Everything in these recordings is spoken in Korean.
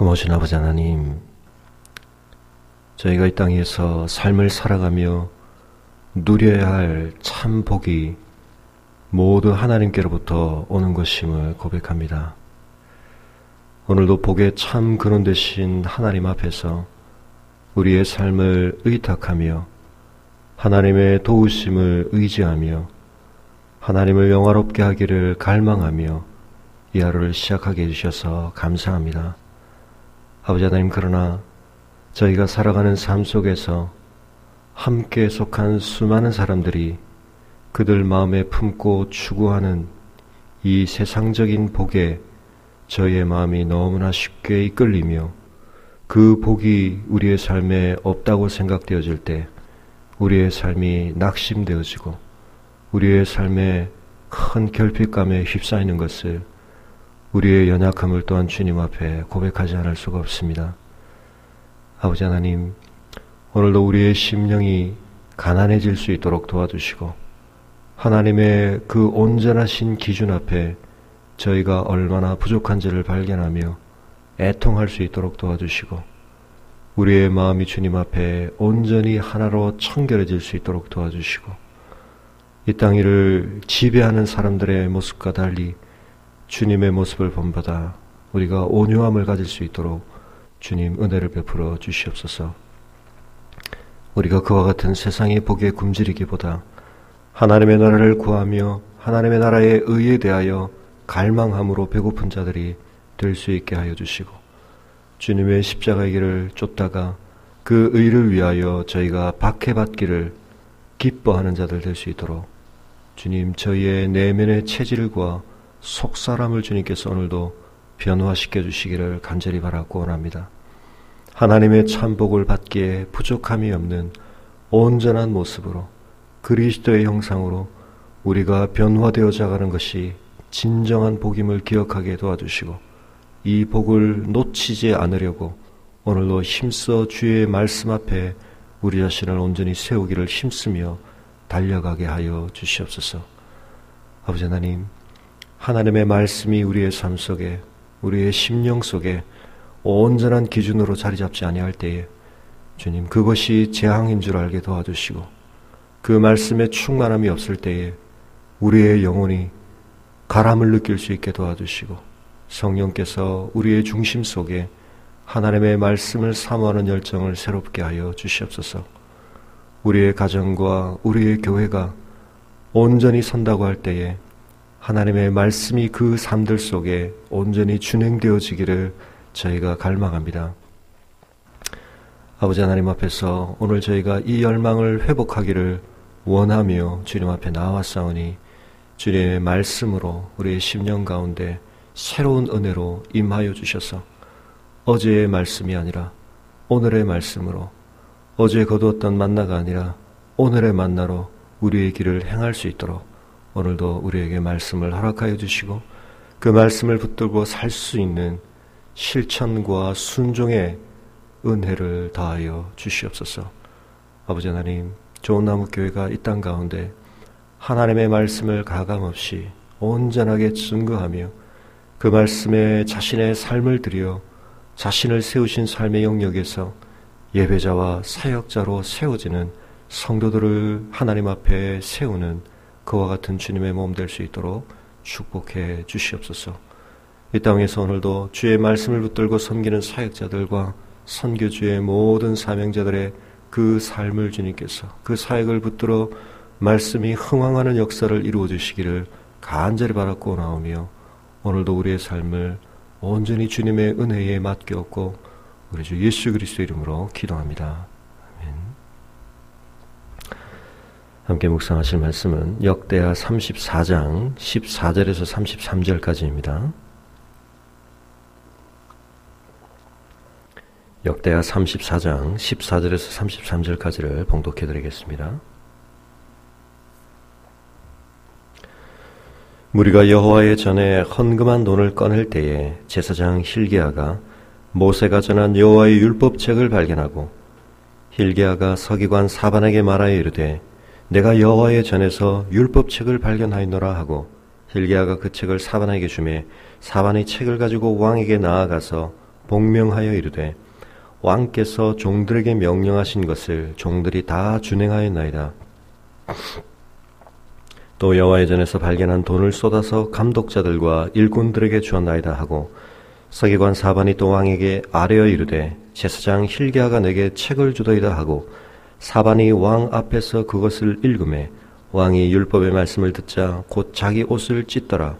고마우신 아버지 하나님, 저희가 이 땅에서 삶을 살아가며 누려야 할 참 복이 모두 하나님께로부터 오는 것임을 고백합니다. 오늘도 복의 참 근원 되신 하나님 앞에서 우리의 삶을 의탁하며 하나님의 도우심을 의지하며 하나님을 영화롭게 하기를 갈망하며 이 하루를 시작하게 해주셔서 감사합니다. 아버지 하나님 그러나 저희가 살아가는 삶 속에서 함께 속한 수많은 사람들이 그들 마음에 품고 추구하는 이 세상적인 복에 저희의 마음이 너무나 쉽게 이끌리며 그 복이 우리의 삶에 없다고 생각되어질 때 우리의 삶이 낙심되어지고 우리의 삶에 큰 결핍감에 휩싸이는 것을 우리의 연약함을 또한 주님 앞에 고백하지 않을 수가 없습니다. 아버지 하나님, 오늘도 우리의 심령이 가난해질 수 있도록 도와주시고, 하나님의 그 온전하신 기준 앞에 저희가 얼마나 부족한지를 발견하며 애통할 수 있도록 도와주시고, 우리의 마음이 주님 앞에 온전히 하나로 청결해질 수 있도록 도와주시고, 이땅 위를 지배하는 사람들의 모습과 달리 주님의 모습을 본받아 우리가 온유함을 가질 수 있도록 주님 은혜를 베풀어 주시옵소서. 우리가 그와 같은 세상의 복에 굶주리기보다 하나님의 나라를 구하며 하나님의 나라의 의에 대하여 갈망함으로 배고픈 자들이 될 수 있게 하여 주시고 주님의 십자가의 길을 쫓다가 그 의를 위하여 저희가 박해받기를 기뻐하는 자들 될 수 있도록 주님 저희의 내면의 체질과 속사람을 주님께서 오늘도 변화시켜 주시기를 간절히 바라고 원합니다. 하나님의 참복을 받기에 부족함이 없는 온전한 모습으로 그리스도의 형상으로 우리가 변화되어 자가는 것이 진정한 복임을 기억하게 도와주시고 이 복을 놓치지 않으려고 오늘도 힘써 주의 말씀 앞에 우리 자신을 온전히 세우기를 힘쓰며 달려가게 하여 주시옵소서. 아버지 하나님, 하나님의 말씀이 우리의 삶 속에 우리의 심령 속에 온전한 기준으로 자리 잡지 아니할 때에 주님 그것이 재앙인 줄 알게 도와주시고 그 말씀에 충만함이 없을 때에 우리의 영혼이 가람을 느낄 수 있게 도와주시고 성령께서 우리의 중심 속에 하나님의 말씀을 사모하는 열정을 새롭게 하여 주시옵소서. 우리의 가정과 우리의 교회가 온전히 선다고 할 때에 하나님의 말씀이 그 삶들 속에 온전히 준행되어지기를 저희가 갈망합니다. 아버지 하나님 앞에서 오늘 저희가 이 열망을 회복하기를 원하며 주님 앞에 나왔사오니 주님의 말씀으로 우리의 심령 가운데 새로운 은혜로 임하여 주셔서 어제의 말씀이 아니라 오늘의 말씀으로 어제 거두었던 만나가 아니라 오늘의 만나로 우리의 길을 행할 수 있도록 오늘도 우리에게 말씀을 허락하여 주시고 그 말씀을 붙들고 살 수 있는 실천과 순종의 은혜를 다하여 주시옵소서. 아버지 하나님, 좋은 나무 교회가 이 땅 가운데 하나님의 말씀을 가감없이 온전하게 증거하며 그 말씀에 자신의 삶을 들여 자신을 세우신 삶의 영역에서 예배자와 사역자로 세워지는 성도들을 하나님 앞에 세우는 그와 같은 주님의 몸 될 수 있도록 축복해 주시옵소서. 이 땅에서 오늘도 주의 말씀을 붙들고 섬기는 사역자들과 선교주의 모든 사명자들의 그 삶을 주님께서 그 사역을 붙들어 말씀이 흥황하는 역사를 이루어 주시기를 간절히 바랐고 나오며 오늘도 우리의 삶을 온전히 주님의 은혜에 맡겼고 우리 주 예수 그리스도 이름으로 기도합니다. 함께 묵상하실 말씀은 역대하 34장 14절에서 33절까지입니다. 역대하 34장 14절에서 33절까지를 봉독해 드리겠습니다. 우리가 여호와의 전에 헌금한 돈을 꺼낼 때에 제사장 힐기야가 모세가 전한 여호와의 율법책을 발견하고 힐기야가 서기관 사반에게 말하여 이르되 내가 여호와의 전에서 율법책을 발견하였노라 하고 힐기야가 그 책을 사반에게 주매 사반이 책을 가지고 왕에게 나아가서 복명하여 이르되 왕께서 종들에게 명령하신 것을 종들이 다 준행하였나이다. 또 여호와의 전에서 발견한 돈을 쏟아서 감독자들과 일꾼들에게 주었나이다 하고 서기관 사반이 또 왕에게 아뢰어 이르되 제사장 힐기야가 내게 책을 주더이다 하고 사반이 왕 앞에서 그것을 읽음에 왕이 율법의 말씀을 듣자 곧 자기 옷을 찢더라.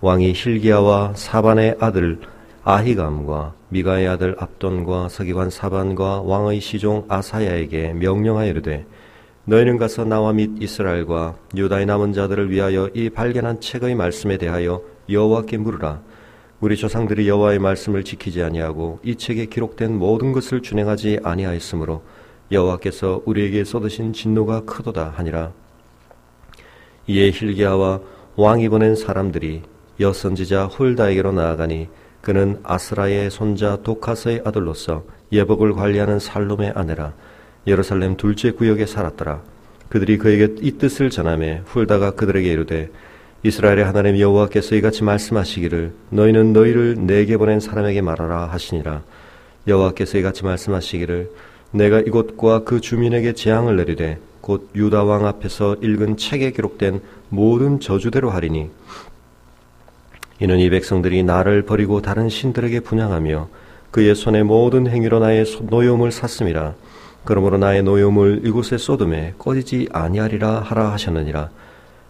왕이 힐기야와 사반의 아들 아히감과 미가의 아들 압돈과 서기관 사반과 왕의 시종 아사야에게 명령하여 이르되 너희는 가서 나와 및 이스라엘과 유다의 남은 자들을 위하여 이 발견한 책의 말씀에 대하여 여호와께 물으라. 우리 조상들이 여호와의 말씀을 지키지 아니하고 이 책에 기록된 모든 것을 준행하지 아니하였으므로 여호와께서 우리에게 쏟으신 진노가 크도다 하니라 이에 힐기야와 왕이 보낸 사람들이 여선지자 훌다에게로 나아가니 그는 아스라의 손자 도카스의 아들로서 예복을 관리하는 살롬의 아내라 예루살렘 둘째 구역에 살았더라. 그들이 그에게 이 뜻을 전함에 훌다가 그들에게 이르되 이스라엘의 하나님 여호와께서 이같이 말씀하시기를 너희는 너희를 내게 보낸 사람에게 말하라 하시니라. 여호와께서 이같이 말씀하시기를 내가 이곳과 그 주민에게 재앙을 내리되 곧 유다 왕 앞에서 읽은 책에 기록된 모든 저주대로 하리니 이는 이 백성들이 나를 버리고 다른 신들에게 분양하며 그의 손의 모든 행위로 나의 노여움을 샀음이라. 그러므로 나의 노여움을 이곳에 쏟음에 꺼지지 아니하리라 하라 하셨느니라.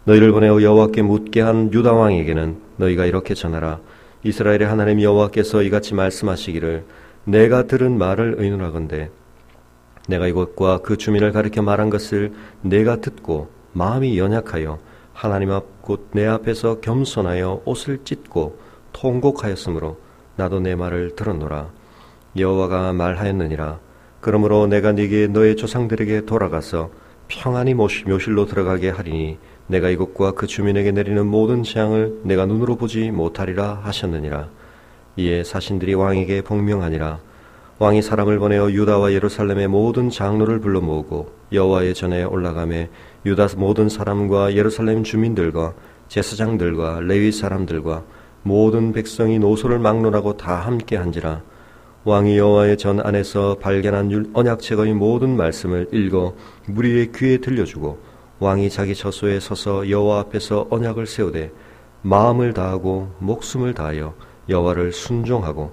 너희를 보내어 여호와께 묻게 한 유다 왕에게는 너희가 이렇게 전하라. 이스라엘의 하나님 여호와께서 이같이 말씀하시기를 내가 들은 말을 의논하건대 내가 이곳과 그 주민을 가리켜 말한 것을 내가 듣고 마음이 연약하여 하나님 앞 곧 내 앞에서 겸손하여 옷을 찢고 통곡하였으므로 나도 내 말을 들었노라. 여호와가 말하였느니라. 그러므로 내가 네게 너의 조상들에게 돌아가서 평안히 묘실로 들어가게 하리니 내가 이곳과 그 주민에게 내리는 모든 재앙을 내가 눈으로 보지 못하리라 하셨느니라. 이에 사신들이 왕에게 복명하니라 왕이 사람을 보내어 유다와 예루살렘의 모든 장로를 불러 모으고 여호와의 전에 올라가매 유다 모든 사람과 예루살렘 주민들과 제사장들과 레위 사람들과 모든 백성이 노소를 막론하고 다 함께 한지라. 왕이 여호와의 전 안에서 발견한 언약책의 모든 말씀을 읽어 무리의 귀에 들려주고 왕이 자기 처소에 서서 여호와 앞에서 언약을 세우되 마음을 다하고 목숨을 다하여 여호와를 순종하고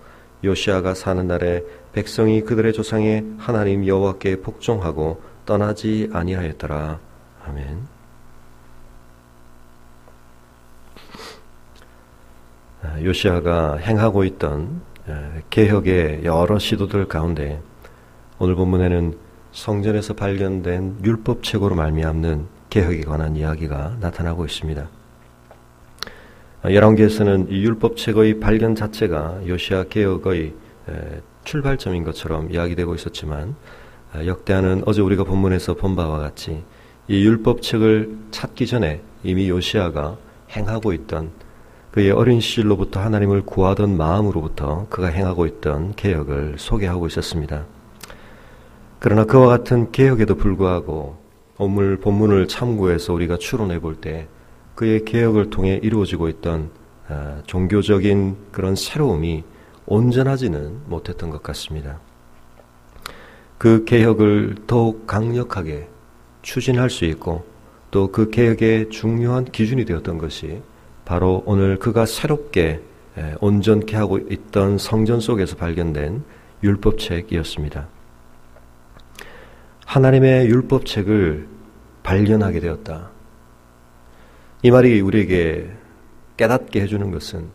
요시아가 사는 날에 백성이 그들의 조상의 하나님 여호와께 복종하고 떠나지 아니하였더라. 아멘. 요시아가 행하고 있던 개혁의 여러 시도들 가운데 오늘 본문에는 성전에서 발견된 율법 책으로 말미암는 개혁에 관한 이야기가 나타나고 있습니다. 열왕기에서는 이 율법 책의 발견 자체가 요시아 개혁의 출발점인 것처럼 이야기되고 있었지만 역대하는 어제 우리가 본문에서 본 바와 같이 이 율법 책을 찾기 전에 이미 요시아가 행하고 있던 그의 어린 시절로부터 하나님을 구하던 마음으로부터 그가 행하고 있던 개혁을 소개하고 있었습니다. 그러나 그와 같은 개혁에도 불구하고 오늘 본문을 참고해서 우리가 추론해 볼때 그의 개혁을 통해 이루어지고 있던 아, 종교적인 그런 새로움이 온전하지는 못했던 것 같습니다. 그 개혁을 더욱 강력하게 추진할 수 있고 또 그 개혁의 중요한 기준이 되었던 것이 바로 오늘 그가 새롭게 온전케 하고 있던 성전 속에서 발견된 율법책이었습니다. 하나님의 율법책을 발견하게 되었다. 이 말이 우리에게 깨닫게 해주는 것은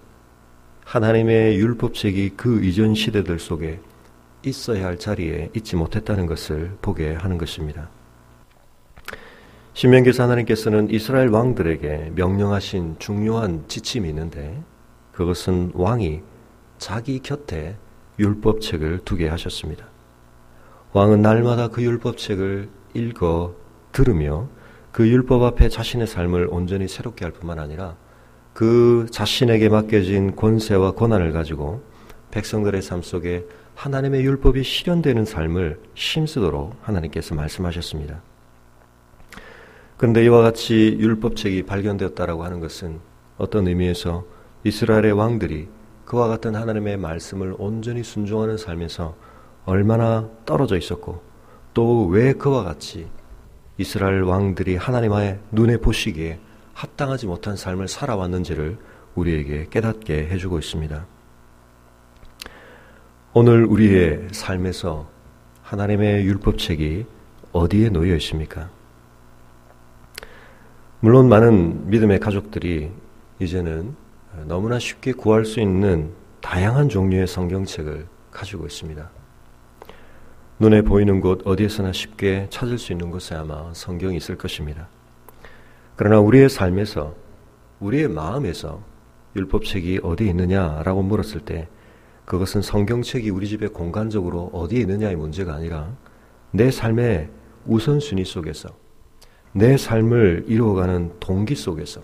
하나님의 율법책이 그 이전 시대들 속에 있어야 할 자리에 있지 못했다는 것을 보게 하는 것입니다. 신명기에서 하나님께서는 이스라엘 왕들에게 명령하신 중요한 지침이 있는데 그것은 왕이 자기 곁에 율법책을 두게 하셨습니다. 왕은 날마다 그 율법책을 읽어 들으며 그 율법 앞에 자신의 삶을 온전히 새롭게 할 뿐만 아니라 그 자신에게 맡겨진 권세와 권한을 가지고 백성들의 삶 속에 하나님의 율법이 실현되는 삶을 심쓰도록 하나님께서 말씀하셨습니다. 그런데 이와 같이 율법책이 발견되었다라고 하는 것은 어떤 의미에서 이스라엘의 왕들이 그와 같은 하나님의 말씀을 온전히 순종하는 삶에서 얼마나 떨어져 있었고 또 왜 그와 같이 이스라엘 왕들이 하나님의 눈에 보시기에 합당하지 못한 삶을 살아왔는지를 우리에게 깨닫게 해주고 있습니다. 오늘 우리의 삶에서 하나님의 율법책이 어디에 놓여 있습니까? 물론 많은 믿음의 가족들이 이제는 너무나 쉽게 구할 수 있는 다양한 종류의 성경책을 가지고 있습니다. 눈에 보이는 곳 어디에서나 쉽게 찾을 수 있는 곳에 아마 성경이 있을 것입니다. 그러나 우리의 삶에서, 우리의 마음에서 율법책이 어디에 있느냐라고 물었을 때 그것은 성경책이 우리 집에 공간적으로 어디에 있느냐의 문제가 아니라 내 삶의 우선순위 속에서 내 삶을 이루어가는 동기 속에서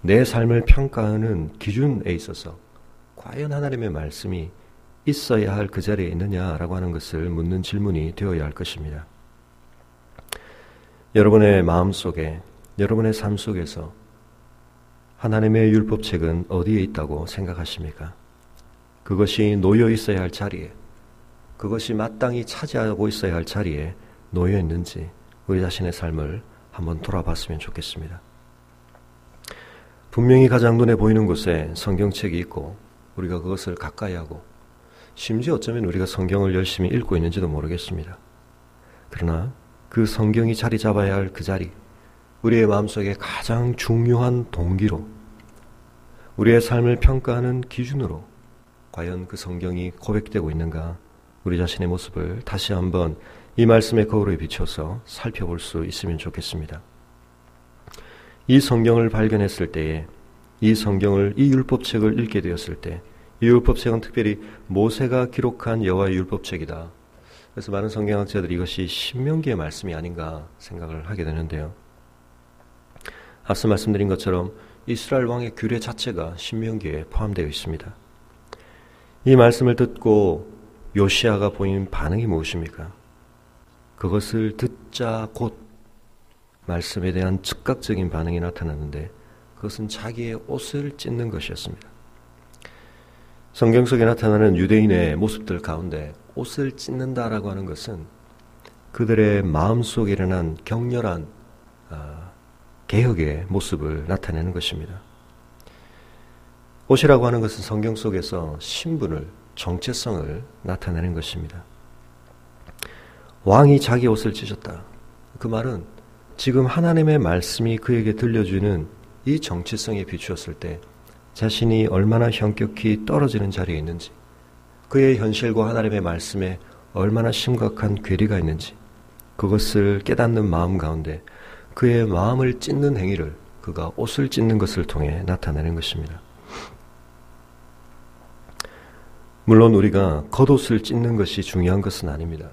내 삶을 평가하는 기준에 있어서 과연 하나님의 말씀이 있어야 할 그 자리에 있느냐라고 하는 것을 묻는 질문이 되어야 할 것입니다. 여러분의 마음 속에, 여러분의 삶 속에서 하나님의 율법책은 어디에 있다고 생각하십니까? 그것이 놓여 있어야 할 자리에, 그것이 마땅히 차지하고 있어야 할 자리에 놓여 있는지 우리 자신의 삶을 한번 돌아봤으면 좋겠습니다. 분명히 가장 눈에 보이는 곳에 성경책이 있고 우리가 그것을 가까이 하고 심지어 어쩌면 우리가 성경을 열심히 읽고 있는지도 모르겠습니다. 그러나 그 성경이 자리 잡아야 할 그 자리, 우리의 마음속에 가장 중요한 동기로, 우리의 삶을 평가하는 기준으로 과연 그 성경이 고백되고 있는가 우리 자신의 모습을 다시 한번 이 말씀의 거울에 비춰서 살펴볼 수 있으면 좋겠습니다. 이 성경을 발견했을 때에 이 성경을 이 율법책을 읽게 되었을 때 이 율법책은 특별히 모세가 기록한 여호와의 율법책이다. 그래서 많은 성경학자들이 이것이 신명기의 말씀이 아닌가 생각을 하게 되는데요. 앞서 말씀드린 것처럼 이스라엘 왕의 규례 자체가 신명기에 포함되어 있습니다. 이 말씀을 듣고 요시아가 보인 반응이 무엇입니까? 그것을 듣자 곧 말씀에 대한 즉각적인 반응이 나타났는데 그것은 자기의 옷을 찢는 것이었습니다. 성경 속에 나타나는 유대인의 모습들 가운데 옷을 찢는다라고 하는 것은 그들의 마음속에 일어난 격렬한 아, 개혁의 모습을 나타내는 것입니다. 옷이라고 하는 것은 성경 속에서 신분을, 정체성을 나타내는 것입니다. 왕이 자기 옷을 찢었다. 그 말은 지금 하나님의 말씀이 그에게 들려주는 이 정체성에 비추었을 때 자신이 얼마나 현격히 떨어지는 자리에 있는지, 그의 현실과 하나님의 말씀에 얼마나 심각한 괴리가 있는지, 그것을 깨닫는 마음 가운데 그의 마음을 찢는 행위를 그가 옷을 찢는 것을 통해 나타내는 것입니다. 물론 우리가 겉옷을 찢는 것이 중요한 것은 아닙니다.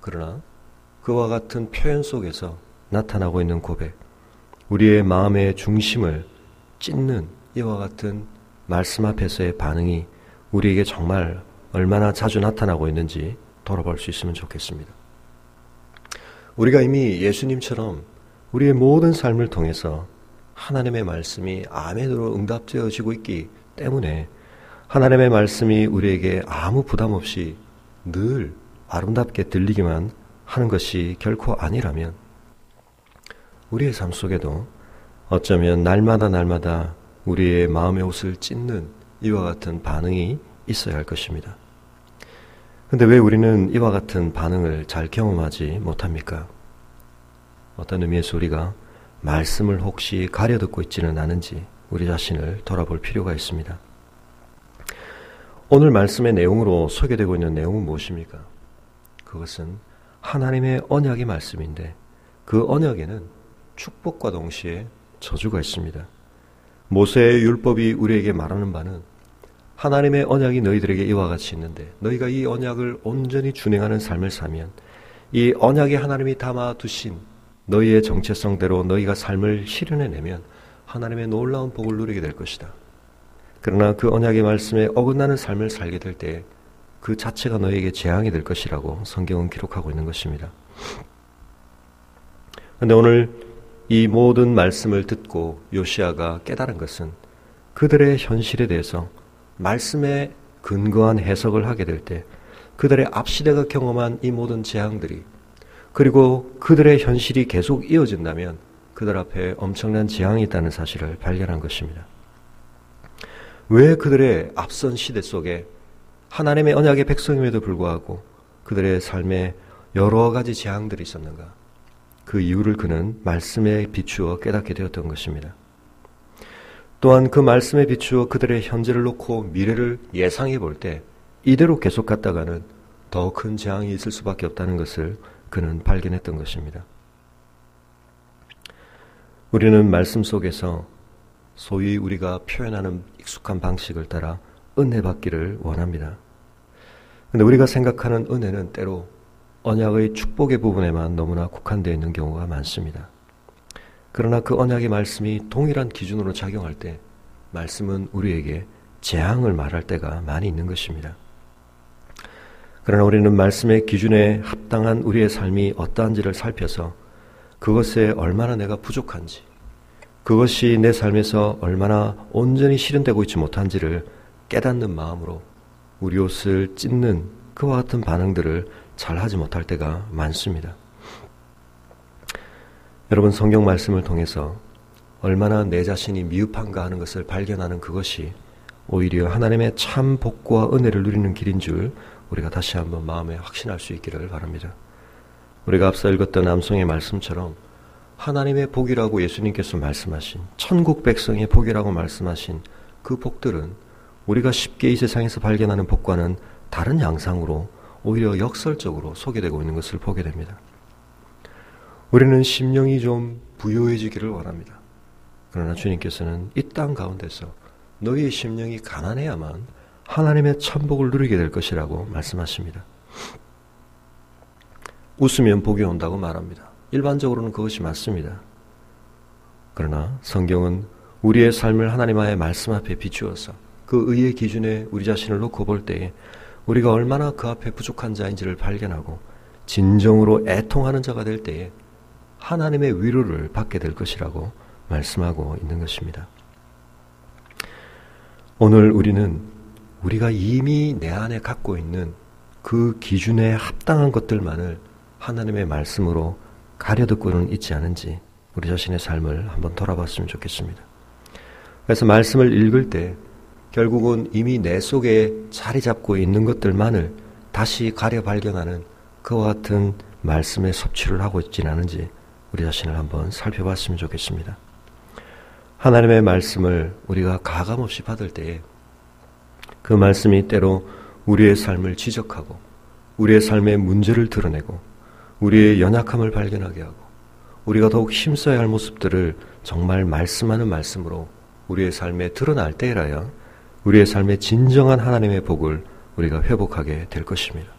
그러나 그와 같은 표현 속에서 나타나고 있는 고백, 우리의 마음의 중심을 찢는 이와 같은 말씀 앞에서의 반응이 우리에게 정말 얼마나 자주 나타나고 있는지 돌아볼 수 있으면 좋겠습니다. 우리가 이미 예수님처럼 우리의 모든 삶을 통해서 하나님의 말씀이 아멘으로 응답되어지고 있기 때문에 하나님의 말씀이 우리에게 아무 부담 없이 늘 아름답게 들리기만 하는 것이 결코 아니라면 우리의 삶 속에도 어쩌면 날마다 날마다 우리의 마음의 옷을 찢는 이와 같은 반응이 있어야 할 것입니다. 근데 왜 우리는 이와 같은 반응을 잘 경험하지 못합니까? 어떤 의미에서 우리가 말씀을 혹시 가려 듣고 있지는 않은지 우리 자신을 돌아볼 필요가 있습니다. 오늘 말씀의 내용으로 소개되고 있는 내용은 무엇입니까? 그것은 하나님의 언약의 말씀인데 그 언약에는 축복과 동시에 저주가 있습니다. 모세의 율법이 우리에게 말하는 바는 하나님의 언약이 너희들에게 이와 같이 있는데 너희가 이 언약을 온전히 준행하는 삶을 사면 이 언약에 하나님이 담아 두신 너희의 정체성대로 너희가 삶을 실현해내면 하나님의 놀라운 복을 누리게 될 것이다. 그러나 그 언약의 말씀에 어긋나는 삶을 살게 될 때 그 자체가 너에게 재앙이 될 것이라고 성경은 기록하고 있는 것입니다. 그런데 오늘 이 모든 말씀을 듣고 요시아가 깨달은 것은 그들의 현실에 대해서 말씀에 근거한 해석을 하게 될 때 그들의 앞시대가 경험한 이 모든 재앙들이 그리고 그들의 현실이 계속 이어진다면 그들 앞에 엄청난 재앙이 있다는 사실을 발견한 것입니다. 왜 그들의 앞선 시대 속에 하나님의 언약의 백성임에도 불구하고 그들의 삶에 여러 가지 재앙들이 있었는가? 그 이유를 그는 말씀에 비추어 깨닫게 되었던 것입니다. 또한 그 말씀에 비추어 그들의 현재를 놓고 미래를 예상해 볼 때 이대로 계속 갔다가는 더 큰 재앙이 있을 수밖에 없다는 것을 그는 발견했던 것입니다. 우리는 말씀 속에서 소위 우리가 표현하는 익숙한 방식을 따라 은혜 받기를 원합니다. 근데 우리가 생각하는 은혜는 때로 언약의 축복의 부분에만 너무나 국한되어 있는 경우가 많습니다. 그러나 그 언약의 말씀이 동일한 기준으로 작용할 때 말씀은 우리에게 재앙을 말할 때가 많이 있는 것입니다. 그러나 우리는 말씀의 기준에 합당한 우리의 삶이 어떠한지를 살펴서 그것에 얼마나 내가 부족한지, 그것이 내 삶에서 얼마나 온전히 실현되고 있지 못한지를 깨닫는 마음으로 우리 옷을 찢는 그와 같은 반응들을 잘 하지 못할 때가 많습니다. 여러분 성경 말씀을 통해서 얼마나 내 자신이 미흡한가 하는 것을 발견하는 그것이 오히려 하나님의 참 복과 은혜를 누리는 길인 줄 우리가 다시 한번 마음에 확신할 수 있기를 바랍니다. 우리가 앞서 읽었던 암송의 말씀처럼 하나님의 복이라고 예수님께서 말씀하신 천국 백성의 복이라고 말씀하신 그 복들은 우리가 쉽게 이 세상에서 발견하는 복과는 다른 양상으로 오히려 역설적으로 소개되고 있는 것을 보게 됩니다. 우리는 심령이 좀 부유해지기를 원합니다. 그러나 주님께서는 이 땅 가운데서 너희의 심령이 가난해야만 하나님의 천복을 누리게 될 것이라고 말씀하십니다. 웃으면 복이 온다고 말합니다. 일반적으로는 그것이 맞습니다. 그러나 성경은 우리의 삶을 하나님의 말씀 앞에 비추어서 그 의의 기준에 우리 자신을 놓고 볼 때에 우리가 얼마나 그 앞에 부족한 자인지를 발견하고 진정으로 애통하는 자가 될 때에 하나님의 위로를 받게 될 것이라고 말씀하고 있는 것입니다. 오늘 우리는 우리가 이미 내 안에 갖고 있는 그 기준에 합당한 것들만을 하나님의 말씀으로 가려듣고는 있지 않은지 우리 자신의 삶을 한번 돌아봤으면 좋겠습니다. 그래서 말씀을 읽을 때 결국은 이미 내 속에 자리 잡고 있는 것들만을 다시 가려 발견하는 그와 같은 말씀의 섭취를 하고 있지는 않은지 우리 자신을 한번 살펴봤으면 좋겠습니다. 하나님의 말씀을 우리가 가감없이 받을 때에 그 말씀이 때로 우리의 삶을 지적하고 우리의 삶의 문제를 드러내고 우리의 연약함을 발견하게 하고 우리가 더욱 힘써야 할 모습들을 정말 말씀하는 말씀으로 우리의 삶에 드러날 때라야 우리의 삶의 진정한 하나님의 복을 우리가 회복하게 될 것입니다.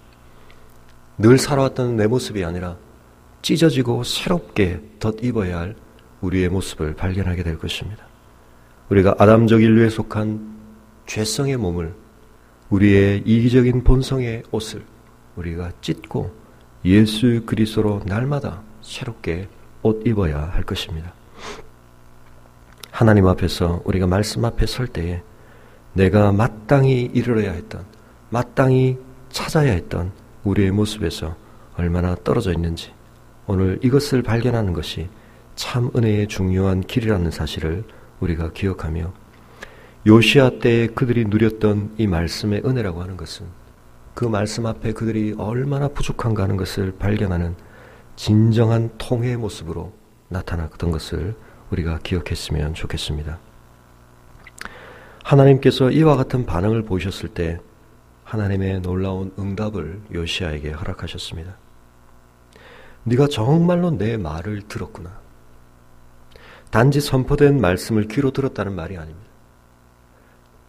늘 살아왔던 내 모습이 아니라 찢어지고 새롭게 덧입어야 할 우리의 모습을 발견하게 될 것입니다. 우리가 아담적 인류에 속한 죄성의 몸을 우리의 이기적인 본성의 옷을 우리가 찢고 예수 그리스도로 날마다 새롭게 옷 입어야 할 것입니다. 하나님 앞에서 우리가 말씀 앞에 설 때에 내가 마땅히 이르러야 했던 마땅히 찾아야 했던 우리의 모습에서 얼마나 떨어져 있는지 오늘 이것을 발견하는 것이 참 은혜의 중요한 길이라는 사실을 우리가 기억하며 요시아 때에 그들이 누렸던 이 말씀의 은혜라고 하는 것은 그 말씀 앞에 그들이 얼마나 부족한가 하는 것을 발견하는 진정한 통회의 모습으로 나타났던 것을 우리가 기억했으면 좋겠습니다. 하나님께서 이와 같은 반응을 보셨을 때 하나님의 놀라운 응답을 요시아에게 허락하셨습니다. 네가 정말로 내 말을 들었구나. 단지 선포된 말씀을 귀로 들었다는 말이 아닙니다.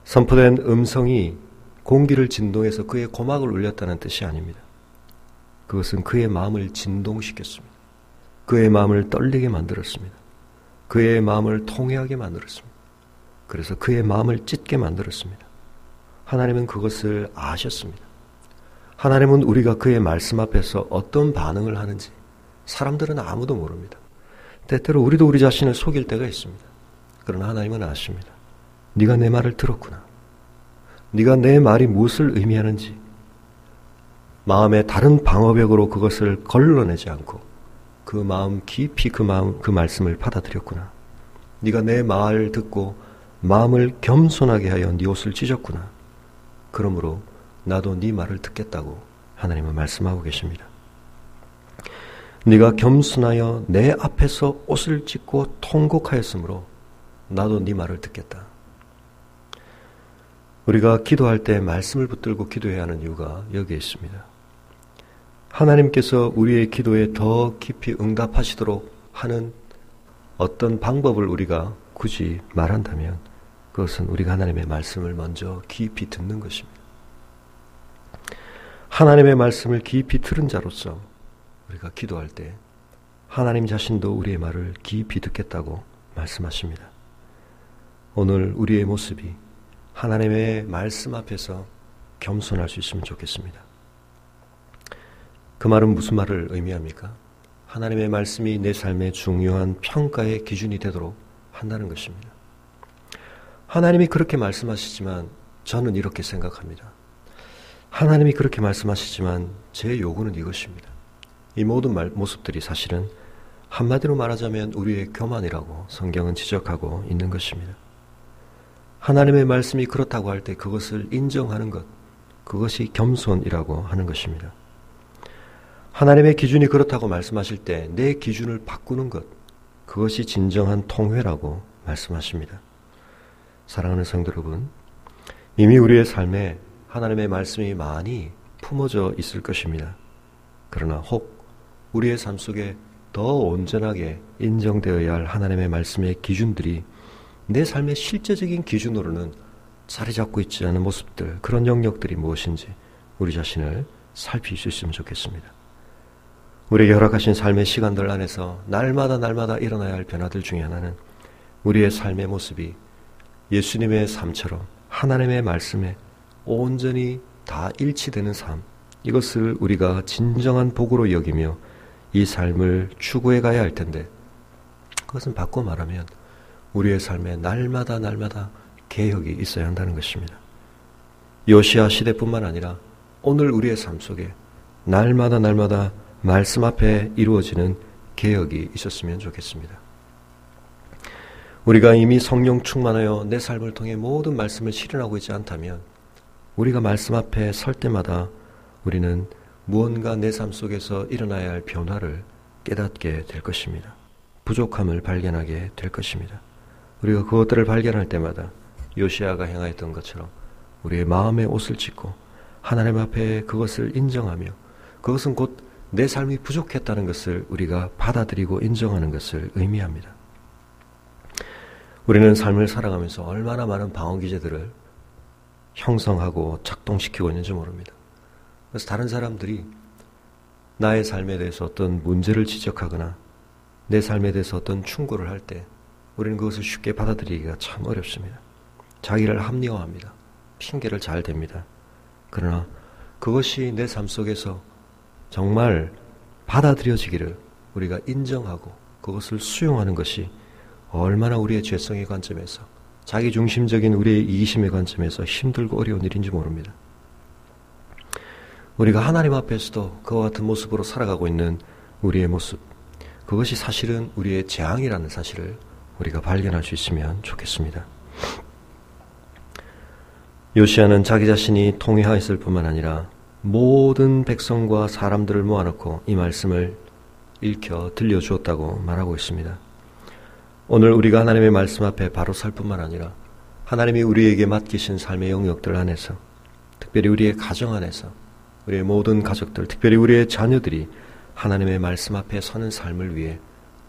선포된 음성이 공기를 진동해서 그의 고막을 울렸다는 뜻이 아닙니다. 그것은 그의 마음을 진동시켰습니다. 그의 마음을 떨리게 만들었습니다. 그의 마음을 통해하게 만들었습니다. 그래서 그의 마음을 찢게 만들었습니다. 하나님은 그것을 아셨습니다. 하나님은 우리가 그의 말씀 앞에서 어떤 반응을 하는지 사람들은 아무도 모릅니다. 때때로 우리도 우리 자신을 속일 때가 있습니다. 그러나 하나님은 아십니다. 네가 내 말을 들었구나. 네가 내 말이 무엇을 의미하는지 마음의 다른 방어벽으로 그것을 걸러내지 않고 그 마음 깊이 그 마음 그 말씀을 받아들였구나. 네가 내 말 듣고 마음을 겸손하게 하여 네 옷을 찢었구나. 그러므로 나도 네 말을 듣겠다고 하나님은 말씀하고 계십니다. 네가 겸손하여 내 앞에서 옷을 찢고 통곡하였으므로 나도 네 말을 듣겠다. 우리가 기도할 때 말씀을 붙들고 기도해야 하는 이유가 여기에 있습니다. 하나님께서 우리의 기도에 더 깊이 응답하시도록 하는 어떤 방법을 우리가 굳이 말한다면 그것은 우리가 하나님의 말씀을 먼저 깊이 듣는 것입니다. 하나님의 말씀을 깊이 들은 자로서 우리가 기도할 때 하나님 자신도 우리의 말을 깊이 듣겠다고 말씀하십니다. 오늘 우리의 모습이 하나님의 말씀 앞에서 겸손할 수 있으면 좋겠습니다. 그 말은 무슨 말을 의미합니까? 하나님의 말씀이 내 삶의 중요한 평가의 기준이 되도록 한다는 것입니다. 하나님이 그렇게 말씀하시지만 저는 이렇게 생각합니다. 하나님이 그렇게 말씀하시지만 제 요구는 이것입니다. 이 모든 말, 모습들이 사실은 한마디로 말하자면 우리의 교만이라고 성경은 지적하고 있는 것입니다. 하나님의 말씀이 그렇다고 할 때 그것을 인정하는 것, 그것이 겸손이라고 하는 것입니다. 하나님의 기준이 그렇다고 말씀하실 때 내 기준을 바꾸는 것, 그것이 진정한 통회라고 말씀하십니다. 사랑하는 성도 여러분, 이미 우리의 삶에 하나님의 말씀이 많이 품어져 있을 것입니다. 그러나 혹 우리의 삶 속에 더 온전하게 인정되어야 할 하나님의 말씀의 기준들이 내 삶의 실제적인 기준으로는 자리 잡고 있지 않은 모습들, 그런 영역들이 무엇인지 우리 자신을 있으면 좋겠습니다. 우리에게 허락하신 삶의 시간들 안에서 날마다 날마다 일어나야 할 변화들 중에 하나는 우리의 삶의 모습이 예수님의 삶처럼 하나님의 말씀에 온전히 다 일치되는 삶, 이것을 우리가 진정한 복으로 여기며 이 삶을 추구해 가야 할 텐데 그것은 바꿔 말하면 우리의 삶에 날마다 날마다 개혁이 있어야 한다는 것입니다. 요시아 시대뿐만 아니라 오늘 우리의 삶 속에 날마다 날마다 말씀 앞에 이루어지는 개혁이 있었으면 좋겠습니다. 우리가 이미 성령 충만하여 내 삶을 통해 모든 말씀을 실현하고 있지 않다면 우리가 말씀 앞에 설 때마다 우리는 무언가 내 삶 속에서 일어나야 할 변화를 깨닫게 될 것입니다. 부족함을 발견하게 될 것입니다. 우리가 그것들을 발견할 때마다 요시아가 행하였던 것처럼 우리의 마음의 옷을 찢고 하나님 앞에 그것을 인정하며 그것은 곧 내 삶이 부족했다는 것을 우리가 받아들이고 인정하는 것을 의미합니다. 우리는 삶을 살아가면서 얼마나 많은 방어 기제들을 형성하고 작동시키고 있는지 모릅니다. 그래서 다른 사람들이 나의 삶에 대해서 어떤 문제를 지적하거나 내 삶에 대해서 어떤 충고를 할 때 우리는 그것을 쉽게 받아들이기가 참 어렵습니다. 자기를 합리화합니다. 핑계를 잘 댑니다. 그러나 그것이 내 삶 속에서 정말 받아들여지기를 우리가 인정하고 그것을 수용하는 것이 얼마나 우리의 죄성의 관점에서 자기 중심적인 우리의 이기심의 관점에서 힘들고 어려운 일인지 모릅니다. 우리가 하나님 앞에서도 그와 같은 모습으로 살아가고 있는 우리의 모습, 그것이 사실은 우리의 재앙이라는 사실을 우리가 발견할 수 있으면 좋겠습니다. 요시아는 자기 자신이 통회하였을 뿐만 아니라 모든 백성과 사람들을 모아놓고 이 말씀을 읽혀 들려주었다고 말하고 있습니다. 오늘 우리가 하나님의 말씀 앞에 바로 설 뿐만 아니라 하나님이 우리에게 맡기신 삶의 영역들 안에서 특별히 우리의 가정 안에서 우리의 모든 가족들, 특별히 우리의 자녀들이 하나님의 말씀 앞에 서는 삶을 위해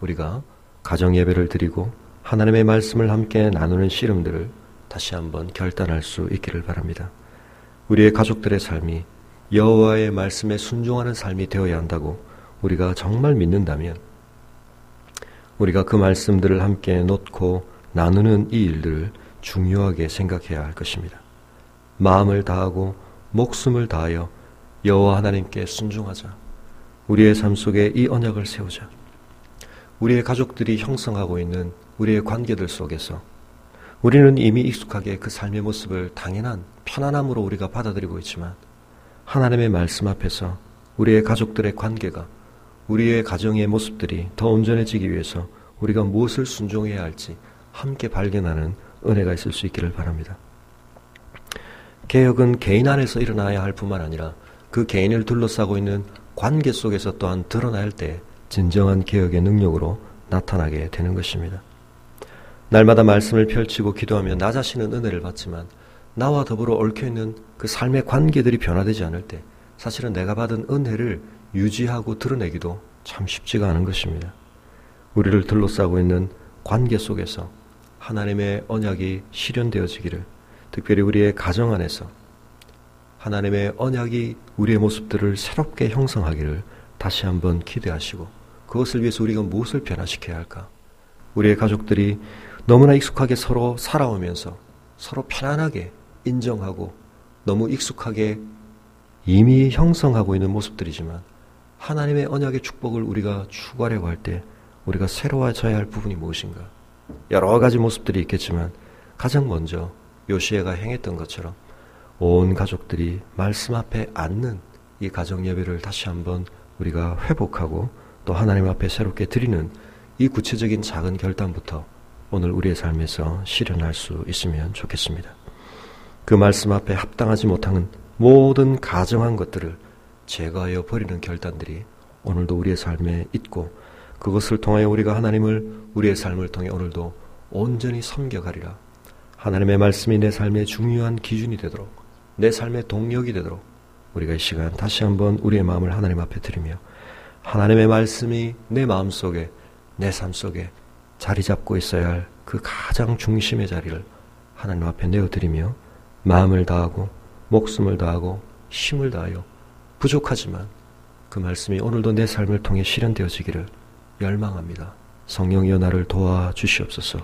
우리가 가정 예배를 드리고 하나님의 말씀을 함께 나누는 씨름들을 다시 한번 결단할 수 있기를 바랍니다. 우리의 가족들의 삶이 여호와의 말씀에 순종하는 삶이 되어야 한다고 우리가 정말 믿는다면 우리가 그 말씀들을 함께 놓고 나누는 이 일들을 중요하게 생각해야 할 것입니다. 마음을 다하고 목숨을 다하여 여호와 하나님께 순종하자. 우리의 삶 속에 이 언약을 세우자. 우리의 가족들이 형성하고 있는 우리의 관계들 속에서 우리는 이미 익숙하게 그 삶의 모습을 당연한 편안함으로 우리가 받아들이고 있지만 하나님의 말씀 앞에서 우리의 가족들의 관계가 우리의 가정의 모습들이 더 온전해지기 위해서 우리가 무엇을 순종해야 할지 함께 발견하는 은혜가 있을 수 있기를 바랍니다. 개혁은 개인 안에서 일어나야 할 뿐만 아니라 그 개인을 둘러싸고 있는 관계 속에서 또한 할때 진정한 개혁의 능력으로 나타나게 되는 것입니다. 날마다 말씀을 펼치고 기도하며 나 자신은 은혜를 받지만 나와 더불어 얽혀있는 그 삶의 관계들이 변화되지 않을 때 사실은 내가 받은 은혜를 유지하고 드러내기도 참 쉽지가 않은 것입니다. 우리를 둘러싸고 있는 관계 속에서 하나님의 언약이 실현되어지기를 특별히 우리의 가정 안에서 하나님의 언약이 우리의 모습들을 새롭게 형성하기를 다시 한번 기대하시고 그것을 위해서 우리가 무엇을 변화시켜야 할까? 우리의 가족들이 너무나 익숙하게 서로 살아오면서 서로 편안하게 인정하고 너무 익숙하게 이미 형성하고 있는 모습들이지만 하나님의 언약의 축복을 우리가 추구하려고 할 때 우리가 새로워져야 할 부분이 무엇인가? 여러 가지 모습들이 있겠지만 가장 먼저 요시에가 행했던 것처럼 온 가족들이 말씀 앞에 앉는 이 가정 예배를 다시 한번 우리가 회복하고 또 하나님 앞에 새롭게 드리는 이 구체적인 작은 결단부터 오늘 우리의 삶에서 실현할 수 있으면 좋겠습니다. 그 말씀 앞에 합당하지 못하는 모든 가정한 것들을 제거하여 버리는 결단들이 오늘도 우리의 삶에 있고 그것을 통하여 우리가 하나님을 우리의 삶을 통해 오늘도 온전히 섬겨가리라. 하나님의 말씀이 내 삶의 중요한 기준이 되도록 내 삶의 동력이 되도록 우리가 이 시간 다시 한번 우리의 마음을 하나님 앞에 드리며 하나님의 말씀이 내 마음 속에 내 삶 속에 자리 잡고 있어야 할 그 가장 중심의 자리를 하나님 앞에 내어드리며 마음을 다하고 목숨을 다하고 힘을 다하여 부족하지만 그 말씀이 오늘도 내 삶을 통해 실현되어지기를 열망합니다. 성령이여 나를 도와 주시옵소서.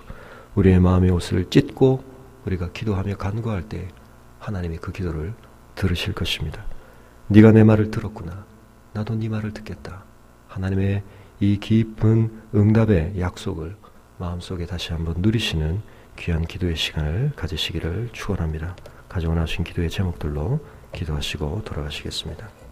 우리의 마음의 옷을 찢고 우리가 기도하며 간구할 때 하나님이 그 기도를 들으실 것입니다. 네가 내 말을 들었구나. 나도 네 말을 듣겠다. 하나님의 이 깊은 응답의 약속을 마음속에 다시 한번 누리시는 귀한 기도의 시간을 가지시기를 축원합니다. 가져오신 기도의 제목들로 기도하시고 돌아가시겠습니다.